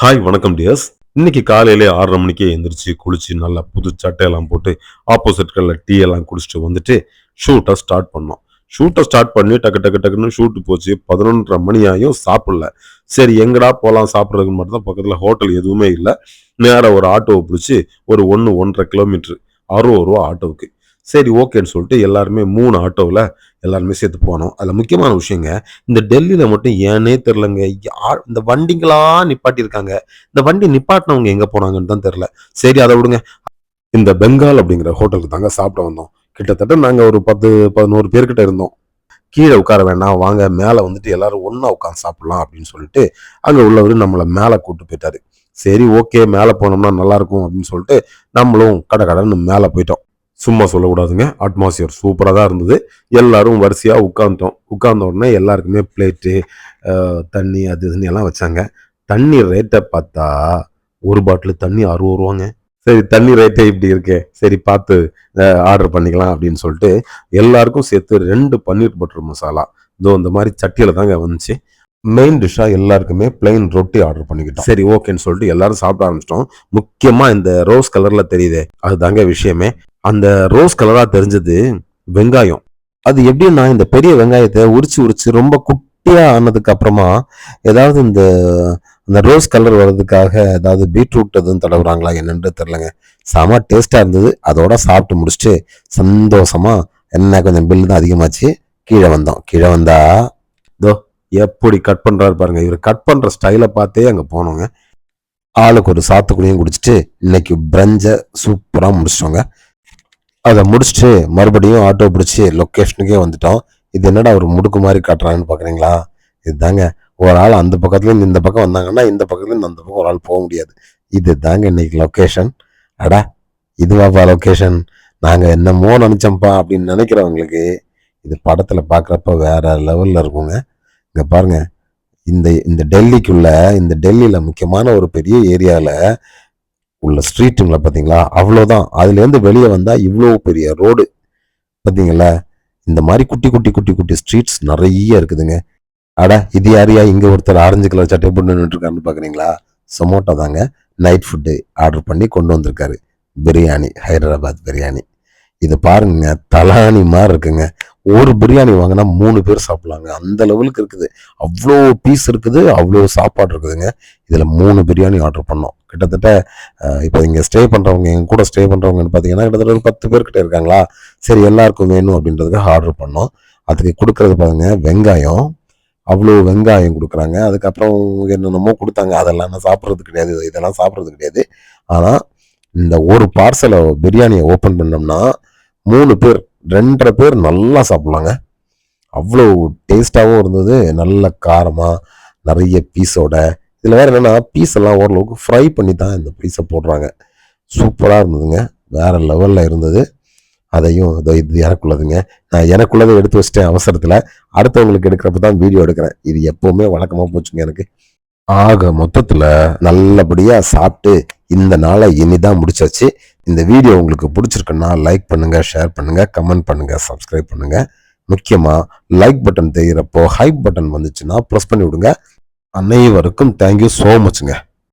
Hi வணக்கம் tears இன்னைக்கு காலையிலே ஆறரை மணிக்கே எந்திரிச்சு குளிச்சு நல்லா புது சட்டையெல்லாம் போட்டு ஆப்போசிட் கலர் டீ எல்லாம் குடிச்சிட்டு வந்துட்டு ஷூட்டை ஸ்டார்ட் பண்ணோம். ஷூட்டை ஸ்டார்ட் பண்ணி டக்கு டக்கு டக்குன்னு ஷூட்டு போச்சு. பதினொன்றரை மணி ஆகியும் சாப்பிடல. சரி எங்கடா போகலாம் சாப்பிட்றதுக்கு மட்டும் தான் பக்கத்தில் ஹோட்டல் எதுவுமே இல்லை. நேராக ஒரு ஆட்டோவை பிடிச்சி ஒரு ஒன்று ஒன்றரை கிலோமீட்ரு அறுபது ரூபா ஆட்டோவுக்கு சரி ஓகேன்னு சொல்லிட்டு எல்லாருமே மூணு ஆட்டோவில் எல்லாருமே சேர்த்து போனோம். அதில் முக்கியமான விஷயங்க இந்த டெல்லியில் மட்டும் ஏனே தெரிலங்க யார் இந்த வண்டிங்களாம் நிப்பாட்டியிருக்காங்க? இந்த வண்டி நிப்பாட்டினவங்க எங்கே போனாங்கன்னு தான் தெரில சரி அதை விடுங்க. இந்த பெங்கால் அப்படிங்கிற ஹோட்டலுக்கு தாங்க சாப்பிட வந்தோம். கிட்டத்தட்ட நாங்கள் ஒரு பத்து பதினோரு பேர்கிட்ட இருந்தோம். கீழே உட்கார வேணாம் வாங்க மேலே வந்துட்டு எல்லாரும் ஒன்றா உட்காந்து சாப்பிடலாம் அப்படின்னு சொல்லிட்டு அங்கே உள்ளவர் நம்மளை மேலே கூட்டு போயிட்டாரு. சரி ஓகே மேலே போனோம்னா நல்லாயிருக்கும் அப்படின்னு சொல்லிட்டு நம்மளும் கடை கடைன்னு மேலே போயிட்டோம். சும்மா சொல்லக்கூடாதுங்க. அட்மாஸ்பியர் சூப்பராக தான் இருந்தது. எல்லாரும் வரிசையாக உட்காந்துட்டோம் உட்கார்ந்த உடனே எல்லாருக்குமே பிளேட்டு தண்ணி அது இதுன்னு எல்லாம் வச்சாங்க. தண்ணி ரேட்டை பார்த்தா ஒரு பாட்டில் தண்ணி அறுபது ரூபாங்க. சரி தண்ணி ரேட்டே இப்படி இருக்கே. சரி பார்த்து ஆர்டர் பண்ணிக்கலாம் அப்படின்னு சொல்லிட்டு எல்லாருக்கும் சேர்த்து ரெண்டு பன்னீர் பட்டர் மசாலா இதோ இந்த மாதிரி சட்டியில் தாங்க வந்துச்சு. மெயின் டிஷ்ஷாக எல்லாருக்குமே பிளெயின் ரொட்டி ஆர்டர் பண்ணிக்கிட்டோம். சரி ஓகேன்னு சொல்லிட்டு எல்லாரும் சாப்பிட ஆரம்பிச்சிட்டோம். முக்கியமாக இந்த ரோஸ் கலரில் தெரியுதே. அதுதாங்க விஷயமே. அந்த ரோஸ் கலராக தெரிஞ்சது வெங்காயம். அது எப்படின்னா இந்த பெரிய வெங்காயத்தை உரிச்சு உரிச்சு ரொம்ப குட்டியா ஆனதுக்கு அப்புறமா ஏதாவது இந்த அந்த ரோஸ் கலர் வர்றதுக்காக ஏதாவது பீட்ரூட் எதுவும் தடவுறாங்களா என்னன்னு தெரிலங்க செம டேஸ்ட்டாக இருந்தது. அதோட சாப்பிட்டு முடிச்சுட்டு சந்தோஷமாக என்ன கொஞ்சம் பில்லு தான் அதிகமாச்சு கீழே வந்தோம். கீழே வந்தா இதோ எப்படி கட் பண்ணுறாரு பாருங்க. இவர் கட் பண்ணுற ஸ்டைலை பார்த்தே அங்கே போனோங்க. ஆளுக்கு ஒரு சாத்துக்குடியும் குடிச்சிட்டு இன்னைக்கு பிரஞ்சை சூப்பராக முடிச்சிட்டோங்க. அதை முடிச்சுட்டு மறுபடியும் ஆட்டோ பிடிச்சி லொக்கேஷனுக்கே வந்துட்டோம். இது என்னடா ஒரு முடுக்கு மாதிரி காட்டுறான்னு பார்க்குறீங்களா இதுதாங்க. ஒரு ஆள் அந்த பக்கத்துலேருந்து இந்த பக்கம் வந்தாங்கன்னா இந்த பக்கத்துலேருந்து அந்த பக்கம் ஒரு ஆள் போக முடியாது. இது தாங்க இன்னைக்கு லொக்கேஷன் அடா இதுவாப்பா லொக்கேஷன் நாங்கள் என்னமோ நினச்சோம்ப்பா அப்படின்னு நினைக்கிறவங்களுக்கு இது படத்தில் பார்க்குறப்ப வேற லெவலில் இருக்குங்க. இங்கே பாருங்க. இந்த இந்த டெல்லிக்குள்ளே இந்த டெல்லியில் முக்கியமான ஒரு பெரிய ஏரியாவில் உள்ள ஸ்ட்ரீட்டுங்களா பார்த்தீங்களா அவ்வளோதான் அதுலேருந்து வெளியே வந்தால் இவ்வளோ பெரிய ரோடு பார்த்தீங்களா இந்த மாதிரி குட்டி குட்டி குட்டி குட்டி ஸ்ட்ரீட்ஸ் நிறைய இருக்குதுங்க. அட இது யாரையா? இங்கே ஒருத்தர் ஆரஞ்சு கலர் சட்டை போட்டு நின்றுருக்காருன்னு பார்க்குறீங்களா சொமோட்டோ தாங்க. நைட் ஃபுட்டு ஆர்டர் பண்ணி கொண்டு வந்திருக்காரு. பிரியாணி ஹைதராபாத் பிரியாணி இது பாருங்க தலானி மாதிரி இருக்குங்க. ஒரு பிரியாணி வாங்கினா மூணு பேர் சாப்பிட்லாங்க. அந்த லெவலுக்கு இருக்குது. அவ்வளோ பீஸ் இருக்குது அவ்வளோ சாப்பாடு இருக்குதுங்க. இதில் மூணு பிரியாணி ஆர்டர் பண்ணோம். கிட்டத்தட்ட இப்போ இங்கே ஸ்டே பண்ணுறவங்க எங்கள் கூட ஸ்டே பண்ணுறவங்கன்னு பார்த்தீங்கன்னா கிட்டத்தட்ட ஒரு பத்து பேர்கிட்ட இருக்காங்களா? சரி எல்லாருக்கும் வேணும் அப்படின்றதுக்காக ஆர்டர் பண்ணோம். அதுக்கு கொடுக்குறது பாருங்க வெங்காயம். அவ்வளோ வெங்காயம் கொடுக்குறாங்க. அதுக்கப்புறம் என்னென்னமோ கொடுத்தாங்க. அதெல்லாம் நான் சாப்பிட்றது கிடையாது. இதெல்லாம் சாப்பிட்றது கிடையாது. ஆனால் இந்த ஒரு பார்சலை பிரியாணியை ஓப்பன் பண்ணோம்னா மூணு பேர் ரெண்டரை பேர் நல்லா சாப்பிட்லாங்க. அவ்வளோ டேஸ்ட்டாகவும் இருந்தது. நல்ல காரமாக நிறைய பீஸோட இதில் வேறு என்னென்னா பீஸ் எல்லாம் ஓரளவுக்கு ஃப்ரை பண்ணி தான் இந்த பீஸை போடுறாங்க. சூப்பராக இருந்ததுங்க. வேறு லெவலில் இருந்தது. அதையும் இதோ இது எனக்குள்ளதுங்க. நான் எனக்குள்ளதை எடுத்து வச்சிட்டேன் அவசரத்தில். அடுத்தவங்களுக்கு எடுக்கிறப்ப தான் வீடியோ எடுக்கிறேன். இது எப்போவுமே வழக்கமாக போச்சுங்க எனக்கு. ஆக மொத்தத்தில் நல்லபடியாக சாப்பிட்டு இந்த நாளை இனிதான் முடிச்சாச்சு. இந்த வீடியோ உங்களுக்கு பிடிச்சிருக்குன்னா லைக் பண்ணுங்கள் ஷேர் பண்ணுங்கள் கமெண்ட் பண்ணுங்கள் சப்ஸ்கிரைப் பண்ணுங்கள் முக்கியமாக லைக் பட்டன் தெரிகிறப்போ ஹைப் பட்டன் வந்துச்சுன்னா ப்ரெஸ் பண்ணி விடுங்க. அனைவருக்கும் தேங்க்யூ ஸோ மச்ங்க